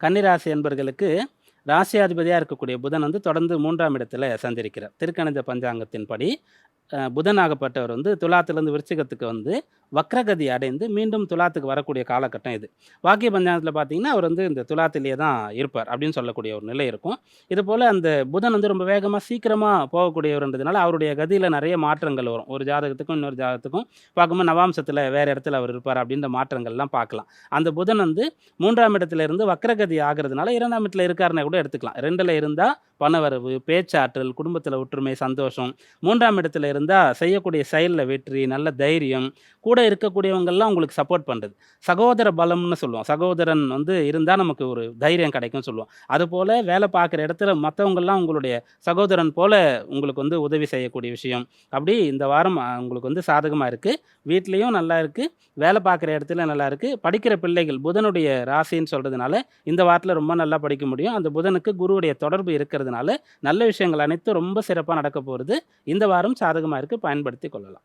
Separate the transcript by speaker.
Speaker 1: கன்னிராசி என்பர்களுக்கு ராசியாதிபதியாக இருக்கக்கூடிய புதன் வந்து தொடர்ந்து மூன்றாம் இடத்துல சந்திருக்கிறார். திருக்கணித பஞ்சாங்கத்தின்படி புதன் புதனாகப்பட்டவர் வந்து துலாத்திலிருந்து விருச்சிகத்துக்கு வந்து வக்ரகதி அடைந்து மீண்டும் துலாத்துக்கு வரக்கூடிய காலகட்டம் இது. வாக்கிய பஞ்சாங்கத்தில் பார்த்தீங்கன்னா அவர் வந்து இந்த துலாத்திலேயே தான் இருப்பார் அப்படின்னு சொல்லக்கூடிய ஒரு நிலை இருக்கும். இது போல் அந்த புதன் வந்து ரொம்ப வேகமாக சீக்கிரமாக போகக்கூடியவர்ன்றதுனால அவருடைய கதியில் நிறைய மாற்றங்கள் வரும். ஒரு ஜாதகத்துக்கும் இன்னொரு ஜாதகத்துக்கும் பார்க்கும்போது நவாம்சத்தில் வேறு இடத்துல அவர் இருப்பார் அப்படின்ற மாற்றங்கள்லாம் பார்க்கலாம். அந்த புதன் வந்து மூன்றாம் இடத்துல இருந்து வக்ரகதி ஆகிறதுனால இரண்டாம் இடத்துல இருக்காருன்னா கூட எடுத்துக்கலாம். ரெண்டில் இருந்தால் பணவரவு பேச்சாற்றல் குடும்பத்தில் ஒற்றுமை சந்தோஷம். மூன்றாம் இடத்துல இருந்தால் செய்யக்கூடிய செயலில் வெற்றி நல்ல தைரியம் கூட இருக்கக்கூடியவங்கெல்லாம் உங்களுக்கு சப்போர்ட் பண்ணுறது சகோதர பலம்னு சொல்லுவோம். சகோதரன் வந்து இருந்தால் நமக்கு ஒரு தைரியம் கிடைக்கும்னு சொல்லுவோம். அதுபோல் வேலை பார்க்குற இடத்துல மற்றவங்கெல்லாம் உங்களுடைய சகோதரன் போல் உங்களுக்கு வந்து உதவி செய்யக்கூடிய விஷயம். அப்படி இந்த வாரம் உங்களுக்கு வந்து சாதகமாக இருக்குது வீட்லேயும் நல்லா இருக்குது வேலை பார்க்குற இடத்துல நல்லா இருக்குது படிக்கிற பிள்ளைகள் புதனுடைய ராசின்னு சொல்கிறதுனால இந்த வாரத்தில் ரொம்ப நல்லா படிக்க முடியும். அந்த புதனுக்கு குருவுடைய தொடர்பு இருக்கிறதுனால நல்ல விஷயங்கள் அனைத்தும் ரொம்ப சிறப்பாக நடக்க போகிறது இந்த வாரம் சாதகமாக இருக்குது பயன்படுத்தி கொள்ளலாம்.